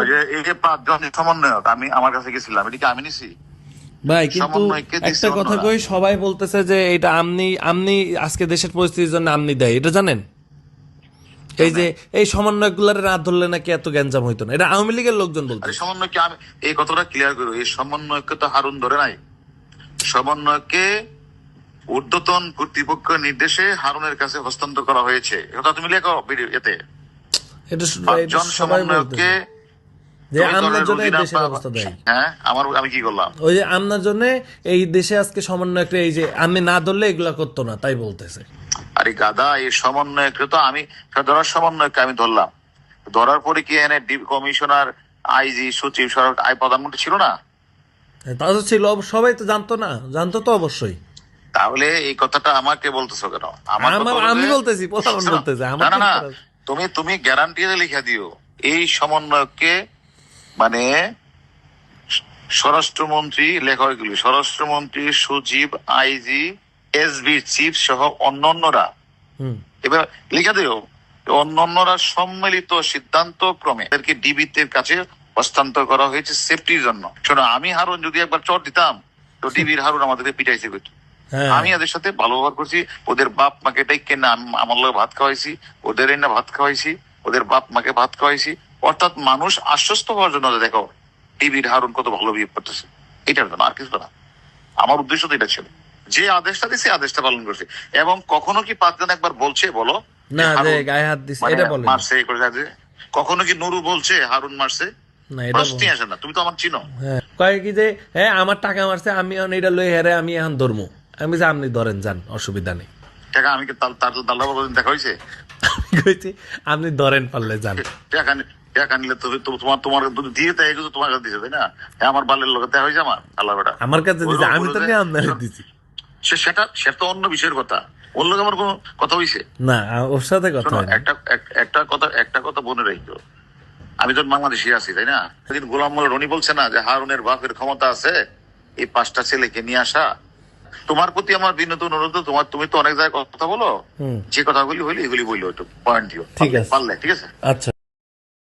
ওই যে এই যে পাঁচজন সমন্বয়ক আমি আমার কাছে গেছিলাম এটা কি আমি নিছি। ভাই কিন্তু সমন্বয়কে দিছে একটা কথা কই সবাই বলতেছে যে এটা আমনি আমনি আজকে দেশের পরিস্থিতির জন্য আমনি দেয় এটা জানেন? এই যে এই না ধরলে নাকি এত গ্যাঞ্জাম হইতো না এটা আওয়ামী লীগের লোকজন বলতে সমন্বয়কে আমি এই কথাটা ক্লিয়ার করব এই সমন্বয়কে তো হারুন ধরে নাই। সমন্বয়কে ঊর্ধ্বতন কর্তৃপক্ষের নির্দেশে হারুনের কাছে হস্তান্তর করা হয়েছে। এটা তুমি লেখো এতে। এটা সবাই বলতেছে। যে আমনার জন্য এই দেশের অবস্থা দেয়। হ্যাঁ আমার আমি কি করলাম? ওই যে আমনার জন্য এই দেশে আজকে একটা এই যে আমি না ধরলে এগুলা করতো না তাই বলতেছে। আরে গাদা এই সমন্বয়কে তো আমি ধরার সমন্বয়কে আমি ধরলাম। ধরার পরে কি এনে ডি- কমিশনার আইজি সচিব সরকার আই প্রধানমন্ত্রী ছিল না? তা তো ছিল সবাই তো জানতো না জানতো তো অবশ্যই। তাহলে এই কথাটা আমাকে বলতেছো কেন? আমার আমি বলতেছি, প্রধান শোনো, বলতেছে, না না তুমি তুমি গ্যারান্টি লিখে দিও। এই সমন্বয়কে মানে স্বরাষ্ট্রমন্ত্রী লেখা এগুলি স্বরাষ্ট্রমন্ত্রী সচিব আইজি এসবি চিফ সহ অন্যান্যরা। এবার লিখে দিও অন্যান্যরা সম্মিলিত সিদ্ধান্ত ক্রমে এদেরকে ডিবির কাছে হস্তান্তর করা হয়েছে সেফটির জন্য। শোনো আমি হারুন যদি একবার চট দিতাম তো ডিবির হারুন আমাদেরকে পিটাইছে করতো হ্যাঁ। আমি এদের সাথে ভালো ব্যবহার করছি ওদের বাপ মাকে ডেকে না আমার লোক ভাত খাওয়াইছি ওদের না ভাত খাওয়াইছি ওদের বাপ মাকে ভাত খাওয়াইছি অর্থাৎ মানুষ আশ্বস্ত হওয়ার জন্য দেখো টিভির হারুন কত ভালো বিহেভ করতেছে। এটার জন্য আর কিছু না। আমার উদ্দেশ্য তো এটা ছিল। যে আদেশটা দিছে আদেশটা পালন করছে। এবং কখনো কি পাঁচজন একবার বলছে বলো? না যে গায়ে হাত দিছে মানে এটা বলে মারছে করে যাচ্ছে। কখনো কি নুরু বলছে হারুন মারছে? না এটা প্রশ্নই আসে না। তুমি তো আমার চিনো। হ্যাঁ। কয় কি যে হ্যাঁ আমার টাকা মারছে আমি এখন এটা লই হেরে আমি এখন ধরমু। আমি যে আপনি ধরেন যান অসুবিধা নেই। টাকা আমি কি তার দাল্লা বাবা দেখা হয়েছে? আমি কইছি আপনি ধরেন পারলে যান। টাকা টাকা নিলে তো তো তোমার তোমার দিয়ে তাই এগুলো তোমার কাছে দিছে তাই না? হ্যাঁ, আমার বালের লোক দেখা হয়েছে আমার আল্লাহ বেটা। আমার কাছে দিছে আমি তো বলব যে- নিয়ে আপনারে দিছি। সে সেটা সেটা অন্য বিষয়ের কথা। ওর লোক আমার কোনো কথা হইছে? না ওর সাথে কথা শোনো না। একটা একটা কথা একটা কথা মনে রাখো। আমি তো বাংলাদেশি আছি তাই না? সেদিন গোলাম মোল্লা রনি বলছে না যে হারুনের বাপের ক্ষমতা আছে এই পাঁচটা ছেলেকে নিয়ে আসা। তোমার প্রতি আমার বিনোদ অনুরোধ তোমার তুমি তো অনেক জায়গায় কথা বলো। যে কথাগুলি হইলে এগুলি বলল একটু পয়েন্ট দিও। ঠিক আছে। পারলে ঠিক আছে? আচ্ছা।